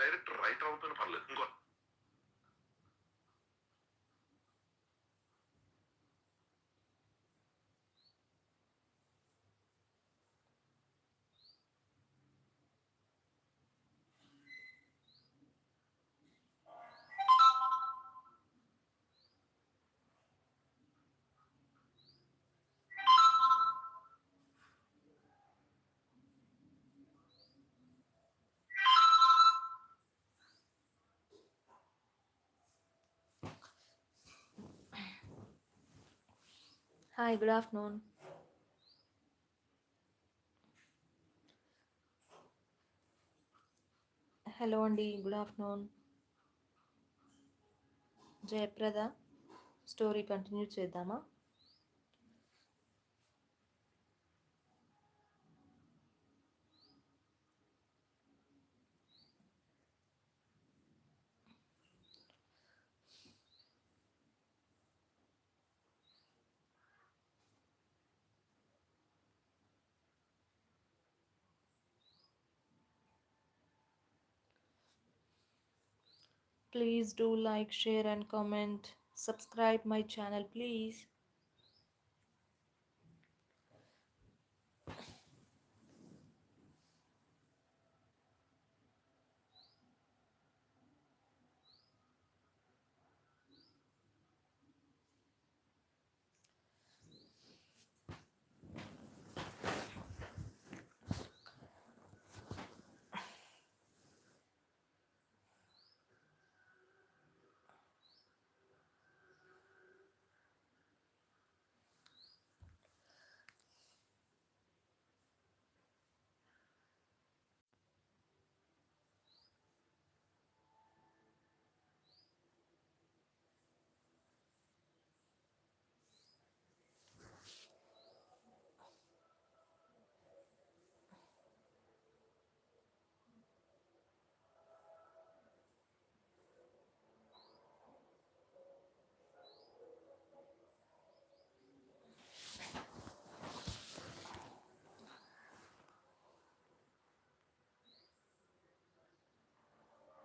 Director writer అవుతున్న పర్లేదు. ఇంకో హాయ్ గుడ్ ఆఫ్టర్నూన్ హలో అండి good afternoon Jayaprada story continue చేద్దామా? Please do like, share, and comment. Subscribe my channel, please.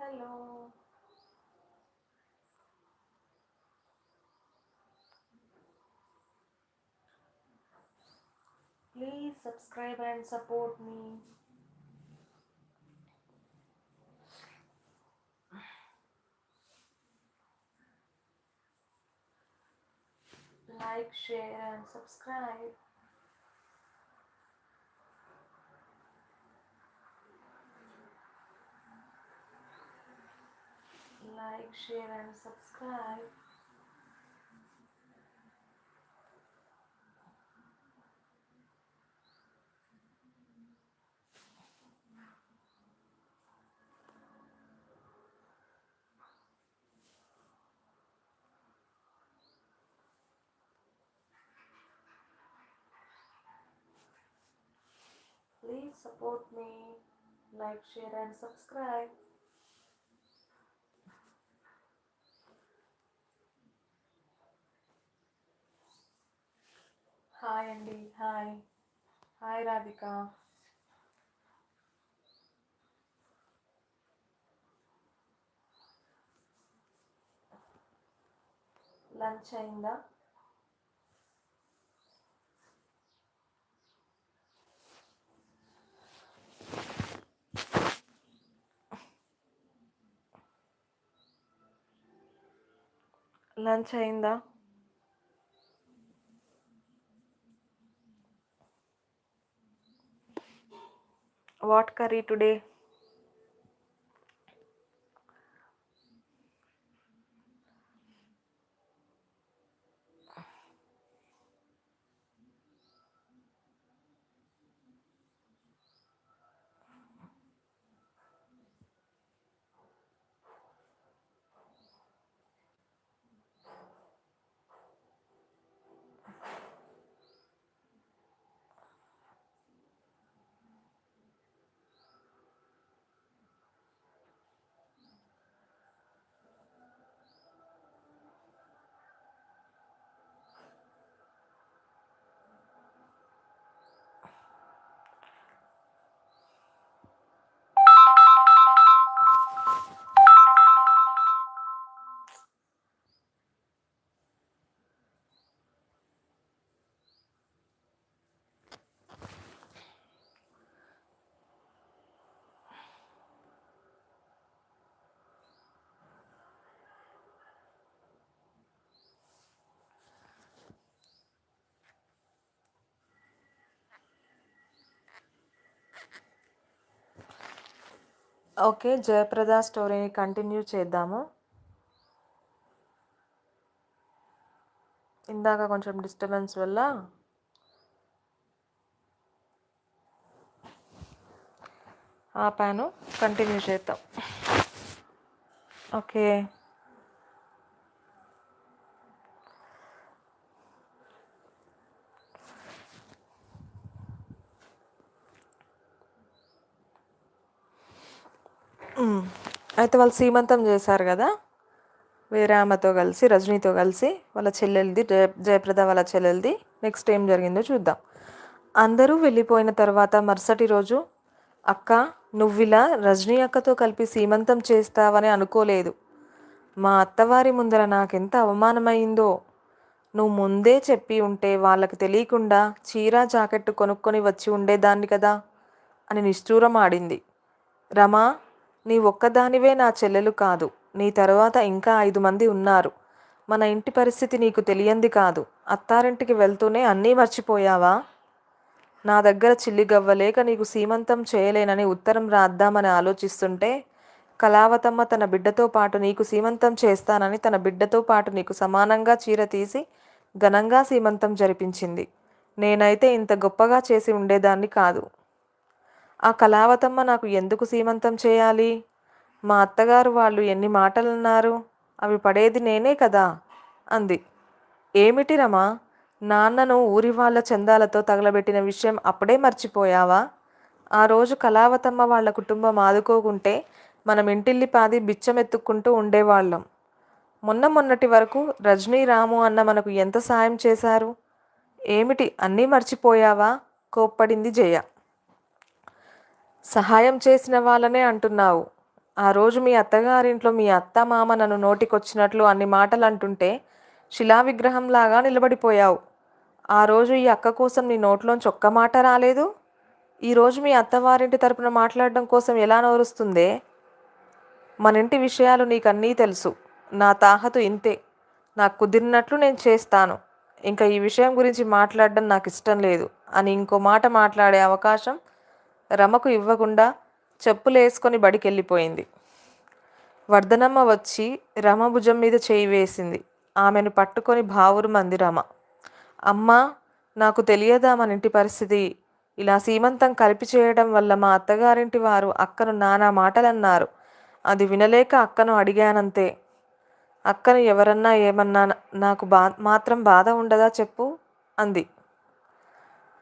Hello. Please subscribe and support me. Like, share, and subscribe. Like, share, and subscribe. Please support me. Like, share, and subscribe. Hi అండి hi. Hi Radhika. Lunch అయిందా? Lunch అయిందా? What curry today? Okay Jayaprada స్టోరీని continue చేద్దాము. ఇందాక కొంచెం disturbance వల్ల ఆపాను continue చేద్దాం. Okay hmm. అయితే వాళ్ళు సీమంతం చేశారు కదా? వేరే ఆమెతో కలిసి రజనీతో కలిసి వాళ్ళ చెల్లెలది జయ జయప్రద వాళ్ళ చెల్లెలది. నెక్స్ట్ ఏం జరిగిందో చూద్దాం. అందరూ వెళ్ళిపోయిన తర్వాత మరుసటి రోజు అక్క నువ్విలా రజనీ అక్కతో కలిపి సీమంతం చేస్తావని అనుకోలేదు. మా అత్తవారి ముందర నాకెంత అవమానమైందో నువ్వు ముందే చెప్పి ఉంటే వాళ్ళకి తెలియకుండా చీర జాకెట్ కొనుక్కొని వచ్చి ఉండేదాన్ని కదా? అని నిష్ఠూరం ఆడింది. రమా నీ ఒక్కదానివే నా చెల్లెలు కాదు. నీ తర్వాత ఇంకా ఐదు మంది ఉన్నారు. మన ఇంటి పరిస్థితి నీకు తెలియంది కాదు. అత్తారింటికి వెళ్తూనే అన్నీ మర్చిపోయావా? నా దగ్గర చిల్లిగవ్వలేక నీకు సీమంతం చేయలేనని ఉత్తరం రాద్దామని ఆలోచిస్తుంటే కళావతమ్మ తన బిడ్డతో పాటు నీకు సీమంతం చేస్తానని తన బిడ్డతో పాటు నీకు సమానంగా చీర తీసి ఘనంగా సీమంతం జరిపించింది. నేనైతే ఇంత గొప్పగా చేసి ఉండేదాన్ని కాదు. ఆ కళావతమ్మ నాకు ఎందుకు సీమంతం చేయాలి? మా అత్తగారు వాళ్ళు ఎన్ని మాటలు అన్నారు అవి పడేది నేనే కదా? అంది. ఏమిటి రమా? నాన్నను ఊరి వాళ్ళ చందాలతో తగలబెట్టిన విషయం అప్పుడే మర్చిపోయావా? ఆ రోజు కళావతమ్మ వాళ్ళ కుటుంబం ఆదుకోకుంటే మనం ఇంటిల్లి పాది బిచ్చమెత్తుక్కుంటూ ఉండేవాళ్ళం. మొన్న మొన్నటి వరకు రజనీ రాము అన్న మనకు ఎంత సాయం చేశారు? ఏమిటి అన్నీ మర్చిపోయావా? కోప్పడింది జయ. సహాయం చేసిన వాళ్ళనే అంటున్నావు. ఆ రోజు మీ అత్తగారింట్లో మీ అత్త మామ నన్ను నోటికొచ్చినట్లు అన్ని మాటలు అంటుంటే శిలా విగ్రహంలాగా నిలబడిపోయావు. ఆ రోజు ఈ అక్క కోసం నీ నోట్లోంచి ఒక్క మాట రాలేదు? ఈరోజు మీ అత్తవారింటి తరపున మాట్లాడడం కోసం ఎలా నోరుస్తుందే? మన ఇంటి విషయాలు నీకు అన్నీ తెలుసు. నా తాహతు ఇంతే. నాకు కుదిరినట్లు నేను చేస్తాను. ఇంకా ఈ విషయం గురించి మాట్లాడడం నాకు ఇష్టం లేదు. అని ఇంకో మాట మాట్లాడే అవకాశం రమకు ఇవ్వకుండా చెప్పులేసుకొని బడికెళ్ళిపోయింది. వర్ధనమ్మ వచ్చి రమ భుజం మీద చేయి వేసింది. ఆమెను పట్టుకొని భావురు మంది రమ. అమ్మా నాకు తెలియదా మన ఇంటి పరిస్థితి? ఇలా సీమంతం కలిపి చేయడం వల్ల మా అత్తగారింటి వారు అక్కను నానా మాటలన్నారు. అది వినలేక అక్కను అడిగానంతే. అక్కను ఎవరన్నా ఏమన్నా నాకు బా మాత్రం బాధ ఉండదా చెప్పు? అంది.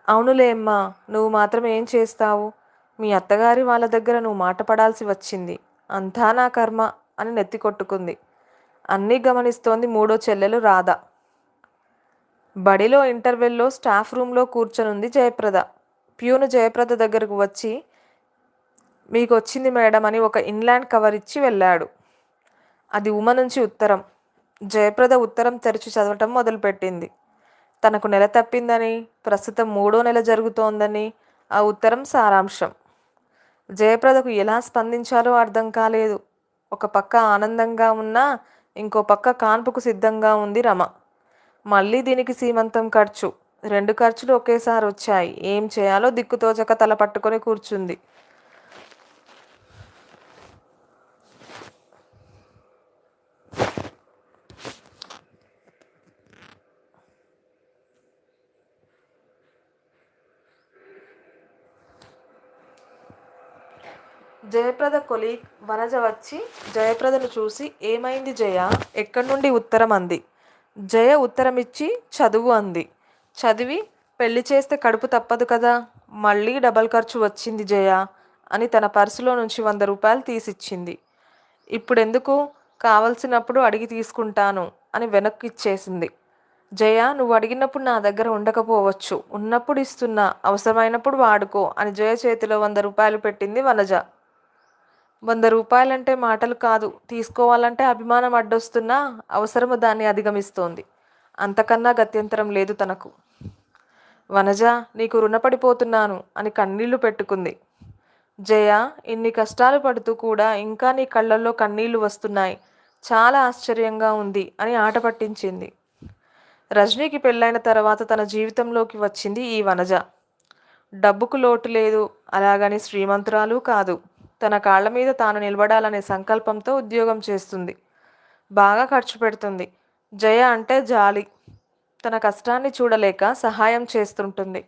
అవునులే అమ్మా నువ్వు మాత్రం ఏం చేస్తావు? మీ అత్తగారి వాళ్ళ దగ్గర నువ్వు మాట పడాల్సి వచ్చింది. అంతా నా కర్మ అని నెత్తి కొట్టుకుంది. అన్నీ గమనిస్తోంది మూడో చెల్లెలు రాధ. బడిలో ఇంటర్వెల్లో స్టాఫ్ రూమ్లో కూర్చొనుంది జయప్రద. ప్యూను జయప్రద దగ్గరకు వచ్చి మీకు వచ్చింది మేడం అని ఒక ఇన్లాండ్ కవర్ ఇచ్చి వెళ్ళాడు. అది ఉమ నుంచి ఉత్తరం. జయప్రద ఉత్తరం తెరిచి చదవటం మొదలుపెట్టింది. తనకు నెల తప్పిందని ప్రస్తుతం మూడో నెల జరుగుతోందని ఆ ఉత్తరం సారాంశం. జయప్రదకు ఎలా స్పందించాలో అర్థం కాలేదు. ఒక పక్క ఆనందంగా ఉన్నా ఇంకో పక్క కాన్పుకు సిద్ధంగా ఉంది రమ. మళ్ళీ దీనికి సీమంతం ఖర్చు. రెండు ఖర్చులు ఒకేసారి వచ్చాయి. ఏం చేయాలో దిక్కుతోచక తల పట్టుకొని కూర్చుంది. జయప్రద కొలీగ్ వనజ వచ్చి జయప్రదను చూసి ఏమైంది జయ? ఎక్కడి నుండి ఉత్తరం అంది. జయ ఉత్తరం ఇచ్చి చదువు అంది. చదివి పెళ్ళి చేస్తే కడుపు తప్పదు కదా? మళ్ళీ డబల్ ఖర్చు వచ్చింది జయ అని తన పర్సులో నుంచి వంద రూపాయలు తీసిచ్చింది. ఇప్పుడెందుకు? కావలసినప్పుడు అడిగి తీసుకుంటాను అని వెనక్కి ఇచ్చేసింది. జయ నువ్వు అడిగినప్పుడు నా దగ్గర ఉండకపోవచ్చు. ఉన్నప్పుడు ఇస్తున్నా. అవసరమైనప్పుడు వాడుకో అని జయ చేతిలో వంద రూపాయలు పెట్టింది వనజ. వంద రూపాయలంటే మాటలు కాదు. తీసుకోవాలంటే అభిమానం అడ్డొస్తున్నా అవసరము దాన్ని అధిగమిస్తోంది. అంతకన్నా గత్యంతరం లేదు తనకు. వనజ నీకు రుణపడిపోతున్నాను అని కన్నీళ్ళు పెట్టుకుంది. జయ ఇన్ని కష్టాలు పడుతూ కూడా ఇంకా నీ కళ్ళల్లో కన్నీళ్ళు వస్తున్నాయి. చాలా ఆశ్చర్యంగా ఉంది అని ఆట పట్టించింది. రజనీకి పెళ్ళైన తర్వాత తన జీవితంలోకి వచ్చింది ఈ వనజ. డబ్బుకు లోటు లేదు. అలాగని శ్రీమంతురాలు కాదు. తన కాళ్ళ మీద తాను నిలబడాలనే సంకల్పంతో ఉద్యోగం చేస్తుంది. బాగా ఖర్చు పెడుతుంది. జయ అంటే జాలి. తన కష్టాన్ని చూడలేక సహాయం చేస్తుంటుంది.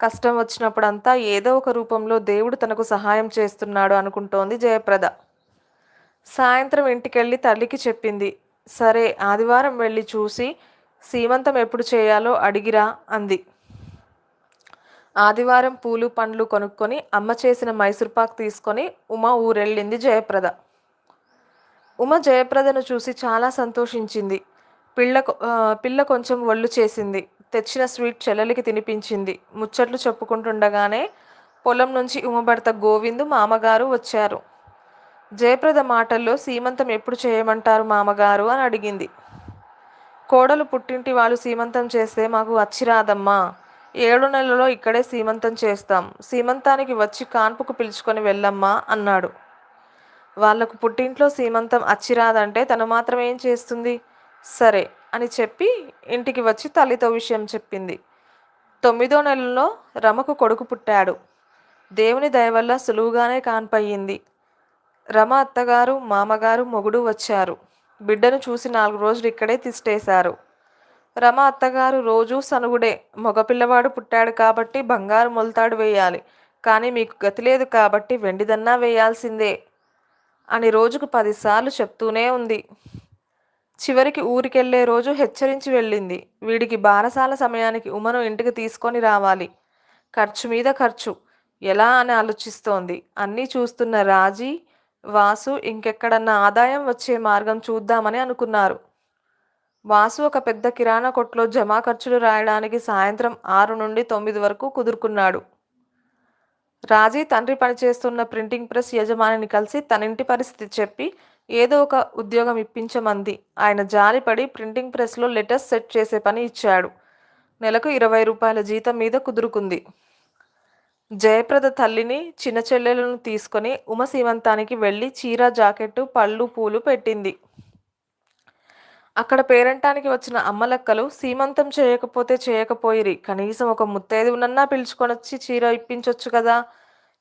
కష్టం వచ్చినప్పుడంతా ఏదో ఒక రూపంలో దేవుడు తనకు సహాయం చేస్తున్నాడు అనుకుంటోంది జయప్రద. సాయంత్రం ఇంటికెళ్ళి తల్లికి చెప్పింది. సరే ఆదివారం వెళ్ళి చూసి సీమంతం ఎప్పుడు చేయాలో అడిగిరా అంది. ఆదివారం పూలు పండ్లు కొనుక్కొని అమ్మ చేసిన మైసూర్పాక్ తీసుకొని ఉమ ఊరెళ్ళింది జయప్రద. ఉమ జయప్రదను చూసి చాలా సంతోషించింది. పిల్ల పిల్ల కొంచెం ఒళ్ళు చేసింది. తెచ్చిన స్వీట్ చెల్లెలికి తినిపించింది. ముచ్చట్లు చెప్పుకుంటుండగానే పొలం నుంచి ఉమ భర్త గోవిందు మామగారు వచ్చారు. జయప్రద మాటల్లో సీమంతం ఎప్పుడు చేయమంటారు మామగారు అని అడిగింది. కోడలు పుట్టింటి వాళ్ళు సీమంతం చేస్తే మాకు అచ్చిరాదమ్మా. ఏడు నెలలో ఇక్కడే సీమంతం చేస్తాం. సీమంతానికి వచ్చి కాన్పుకు పిలుచుకొని వెళ్ళమ్మా అన్నాడు. వాళ్ళకు పుట్టింట్లో సీమంతం అచ్చిరాదంటే తను మాత్రం ఏం చేస్తుంది? సరే అని చెప్పి ఇంటికి వచ్చి తల్లితో విషయం చెప్పింది. తొమ్మిదో నెలలో రమకు కొడుకు పుట్టాడు. దేవుని దయవల్ల సులువుగానే కాన్పయ్యింది. రమ అత్తగారు మామగారు మొగుడు వచ్చారు. బిడ్డను చూసి నాలుగు రోజులు ఇక్కడే తిష్టేశారు. రమ అత్తగారు రోజూ సనుగుడే. మగపిల్లవాడు పుట్టాడు కాబట్టి బంగారు మొలతాడు వేయాలి. కానీ మీకు గతి లేదు కాబట్టి వెండిదన్నా వేయాల్సిందే అని రోజుకు పదిసార్లు చెప్తూనే ఉంది. చివరికి ఊరికెళ్ళే రోజు హెచ్చరించి వెళ్ళింది. వీడికి బారసాల సమయానికి ఉమను ఇంటికి తీసుకొని రావాలి. ఖర్చు మీద ఖర్చు. ఎలా అని ఆలోచిస్తోంది. అన్నీ చూస్తున్న రాజీ వాసు ఇంకెక్కడన్నా ఆదాయం వచ్చే మార్గం చూద్దామని అనుకున్నారు. వాసు ఒక పెద్ద కిరాణా కొట్లో జమా ఖర్చులు రాయడానికి సాయంత్రం ఆరు నుండి తొమ్మిది వరకు కుదురుకున్నాడు. రాజీ తండ్రి పనిచేస్తున్న ప్రింటింగ్ ప్రెస్ యజమానిని కలిసి తనింటి పరిస్థితి చెప్పి ఏదో ఒక ఉద్యోగం ఇప్పించమంది. ఆయన జాలిపడి ప్రింటింగ్ ప్రెస్లో లెటర్స్ సెట్ చేసే పని ఇచ్చాడు. నెలకు ఇరవై రూపాయల జీతం మీద కుదురుకుంది. జయప్రద తల్లిని చిన్న చెల్లెలను తీసుకొని ఉమ సీమంతానికి వెళ్ళి చీర జాకెట్టు పళ్ళు పూలు పెట్టింది. అక్కడ పేరంటానికి వచ్చిన అమ్మలక్కలు సీమంతం చేయకపోతే చేయకపోయిరి. కనీసం ఒక ముత్తైదువునన్నా పిలుచుకొనొచ్చి చీర ఇప్పించొచ్చు కదా.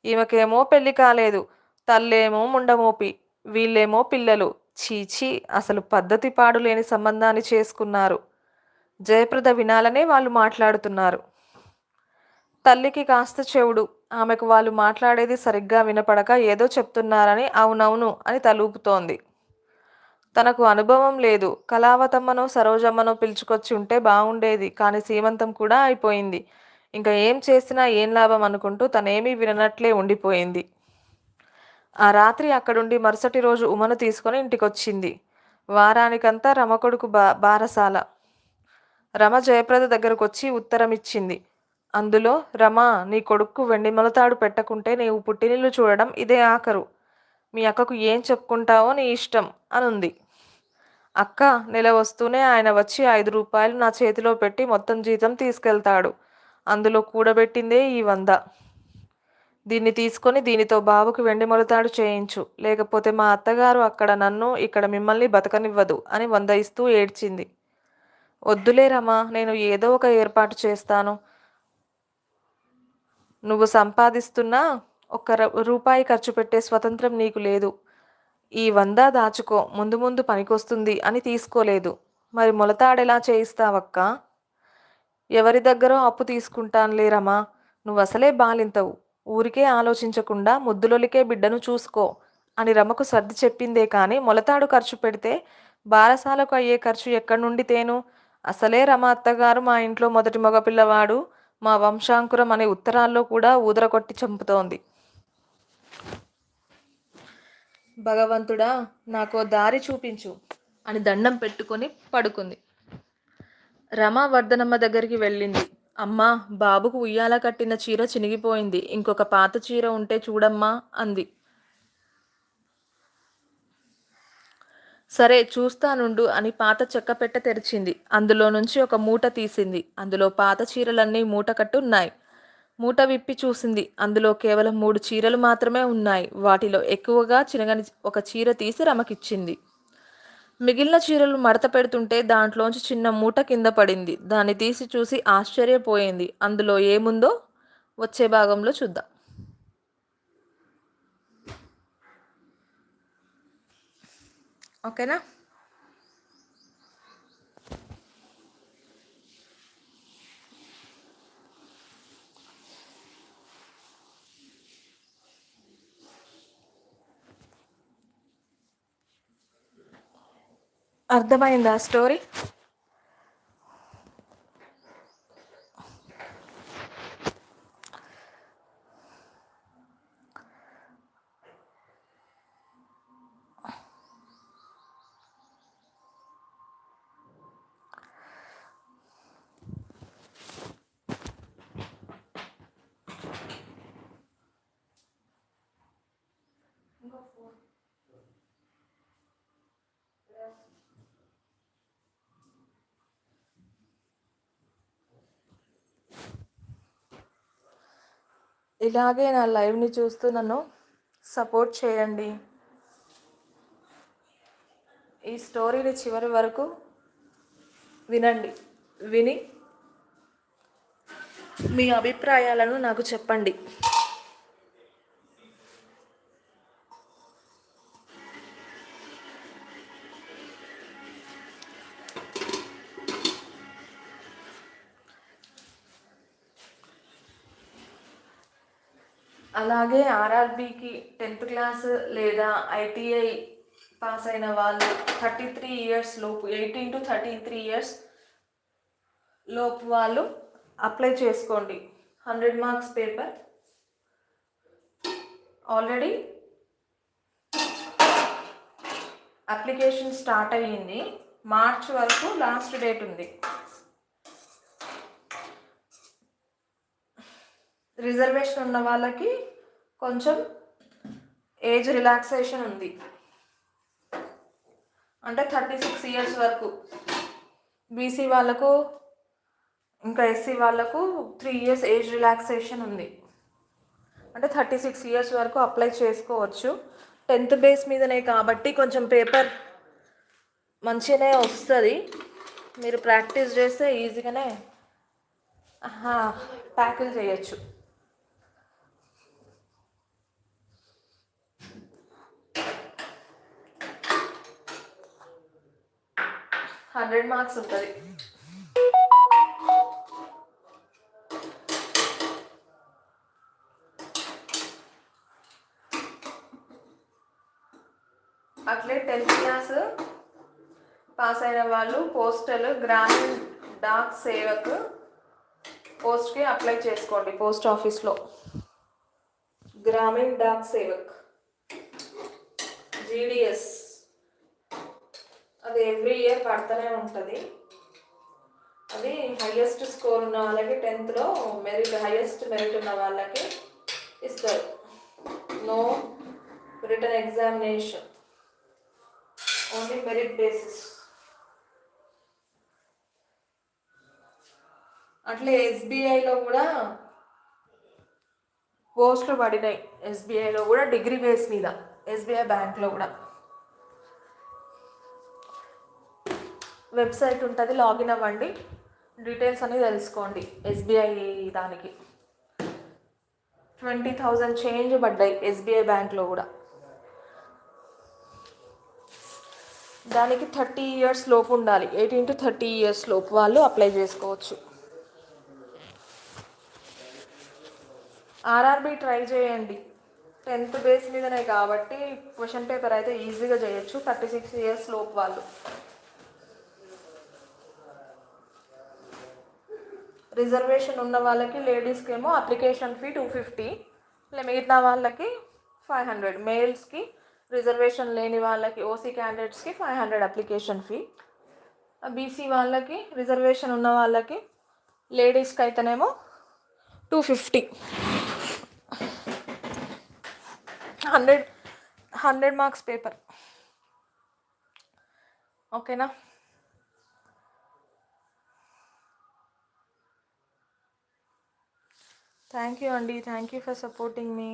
ఈమెకేమో పెళ్ళి కాలేదు. తల్లేమో ముండమోపి వీళ్ళేమో పిల్లలు. చీచీ అసలు పద్ధతి పాడు లేని సంబంధాన్ని చేసుకున్నారు. జయప్రద వినాలనే వాళ్ళు మాట్లాడుతున్నారు. తల్లికి కాస్త చెవుడు. ఆమెకు వాళ్ళు మాట్లాడేది సరిగ్గా వినపడక ఏదో చెప్తున్నారని అవునవును అని తలూపుతోంది. తనకు అనుభవం లేదు. కళావతమ్మనో సరోజమ్మనో పిలుచుకొచ్చి ఉంటే బాగుండేది కానీ సీమంతం కూడా అయిపోయింది. ఇంకా ఏం చేసినా ఏం లాభం అనుకుంటూ తనేమీ విననట్లే ఉండిపోయింది. ఆ రాత్రి అక్కడుండి మరుసటి రోజు ఉమను తీసుకొని ఇంటికొచ్చింది. వారానికంతా రమ కొడుకు బా బారసాల. రమ జయప్రద దగ్గరకు వచ్చి ఉత్తరం ఇచ్చింది అందులో రమ నీ కొడుక్కు వెండి మొలతాడు పెట్టకుంటే నీవు పుట్టినిల్లు చూడడం ఇదే ఆఖరు. మీ అక్కకు ఏం చెప్పుకుంటావో నీ ఇష్టం అనుంది. అక్క నెల వస్తూనే ఆయన వచ్చి ఐదు రూపాయలు నా చేతిలో పెట్టి మొత్తం జీతం తీసుకెళ్తాడు. అందులో కూడబెట్టిందే ఈ వంద. దీన్ని తీసుకొని దీనితో బాబుకి వెండి మొలతాడు చేయించు. లేకపోతే మా అత్తగారు అక్కడ నన్ను ఇక్కడ మిమ్మల్ని బతకనివ్వదు అని వంద ఇస్తూ ఏడ్చింది. వద్దులేరమ్మా నేను ఏదో ఒక ఏర్పాటు చేస్తాను. నువ్వు సంపాదిస్తున్నా ఒక్క ర- రూపాయి ఖర్చు పెట్టే స్వతంత్రం నీకు లేదు. ఈ వందా దాచుకో ముందు ముందు పనికొస్తుంది అని తీసుకోలేదు. మరి మొలతాడెలా చేయిస్తావక్క? ఎవరి దగ్గరో అప్పు తీసుకుంటానులే రమా నువ్వు అసలే బాలింతవు. ఊరికే ఆలోచించకుండా ముద్దులొలికే బిడ్డను చూసుకో అని రమకు సర్ది చెప్పిందే కానీ మొలతాడు ఖర్చు పెడితే బారసాలకు అయ్యే ఖర్చు ఎక్కడి నుండి తేను? అసలే రమ అత్తగారు మా ఇంట్లో మొదటి మగపిల్లవాడు మా వంశాంకురం అనే ఉత్తరాల్లో కూడా ఊదరకొట్టి చంపుతోంది. భగవంతుడా నాకు దారి చూపించు అని దండం పెట్టుకొని పడుకుంది. రమావర్ధనమ్మ దగ్గరికి వెళ్ళింది. అమ్మా బాబుకు ఉయ్యాల కట్టిన చీర చినిగిపోయింది. ఇంకొక పాత చీర ఉంటే చూడమ్మా అంది. సరే చూస్తానుండు అని పాత చెక్క పెట్ట తెరిచింది. అందులో నుంచి ఒక మూట తీసింది. అందులో పాత చీరలన్నీ మూట కట్టు ఉన్నాయి మూట విప్పి చూసింది. అందులో కేవలం మూడు చీరలు మాత్రమే ఉన్నాయి. వాటిలో ఎక్కువగా చిరగని ఒక చీర తీసి రమకిచ్చింది. మిగిలిన చీరలు మడత పెడుతుంటే దాంట్లోంచి చిన్న మూట కింద పడింది. దాన్ని తీసి చూసి ఆశ్చర్యపోయింది. అందులో ఏముందో వచ్చే భాగంలో చూద్దాం. ఓకేనా? అర్థమైందా స్టోరీ ఇలాగే నా లైవ్ని చూస్తూ నన్ను సపోర్ట్ చేయండి. ఈ స్టోరీని చివరి వరకు వినండి. విని మీ అభిప్రాయాలను నాకు చెప్పండి. అలాగే ఆర్ఆర్బికి టెన్త్ క్లాస్ లేదా ఐటీఐ పాస్ అయిన వాళ్ళు థర్టీ త్రీ ఇయర్స్ లోపు eighteen to thirty three years లోపు వాళ్ళు అప్లై చేసుకోండి. Hundred marks paper. Already application start అయ్యింది. మార్చ్ వరకు లాస్ట్ డేట్ ఉంది. రిజర్వేషన్ ఉన్న వాళ్ళకి కొంచెం ఏజ్ రిలాక్సేషన్ ఉంది. అంటే థర్టీ సిక్స్ ఇయర్స్ వరకు బీసీ వాళ్ళకు ఇంకా ఎస్సీ వాళ్ళకు త్రీ ఇయర్స్ ఏజ్ రిలాక్సేషన్ ఉంది. అంటే థర్టీ సిక్స్ ఇయర్స్ వరకు అప్లై చేసుకోవచ్చు. టెన్త్ బేస్ మీదనే కాబట్టి కొంచెం పేపర్ మంచిగానే వస్తుంది. మీరు ప్రాక్టీస్ చేస్తే ఈజీగానే ట్యాకిల్ చేయొచ్చు. హండ్రెడ్ మార్క్స్ ఉంటుంది. అట్లే టెన్త్ క్లాస్ పాస్ అయిన వాళ్ళు పోస్టల్ గ్రామీణ డాక్ సేవక్ పోస్ట్కి అప్లై చేసుకోండి పోస్ట్ ఆఫీస్లో. గ్రామీణ డాక్ సేవక్. జీడిఎస్. అది ఎవ్రీ ఇయర్ పడుతూనే ఉంటుంది. అది హైయెస్ట్ స్కోర్ ఉన్న వాళ్ళకి టెన్త్లో మెరిట్ హైయెస్ట్ మెరిట్ ఉన్న వాళ్ళకి ఇస్తారు. No written examination only merit basis అట్లే ఎస్బీఐలో కూడా పోస్టులు పడినాయి. ఎస్బీఐలో కూడా డిగ్రీ బేస్ మీద. ఎస్బీఐ బ్యాంక్లో కూడా. వెబ్సైట్ ఉంటుంది లాగిన్ అవ్వండి. డీటెయిల్స్ అన్నీ తెలుసుకోండి ఎస్బీఐ దానికి. ట్వంటీ థౌజండ్ చేంజ్ పడ్డాయి ఎస్బీఐ బ్యాంక్లో కూడా. దానికి థర్టీ ఇయర్స్ లోపు ఉండాలి. ఎయిటీన్ టు థర్టీ ఇయర్స్ లోపు వాళ్ళు అప్లై చేసుకోవచ్చు. ఆర్ఆర్బి ట్రై చేయండి. టెన్త్ బేస్ మీదనే కాబట్టి క్వశ్చన్ పేపర్ అయితే ఈజీగా చేయొచ్చు. థర్టీ సిక్స్ ఇయర్స్ లోపు వాళ్ళు. రిజర్వేషన్ ఉన్న వాళ్ళకి లేడీస్కి ఏమో అప్లికేషన్ ఫీ టూ ఫిఫ్టీ మిగతా వాళ్ళకి ఫైవ్ హండ్రెడ్. మేల్స్కి రిజర్వేషన్ లేని వాళ్ళకి ఓసీ క్యాండిడేట్స్కి five hundred application fee. BC వాళ్ళకి రిజర్వేషన్ ఉన్న వాళ్ళకి లేడీస్కి అయితేనేమో two fifty. Hundred hundred marks paper. ఓకేనా? థ్యాంక్ యూ అండి thank you for supporting me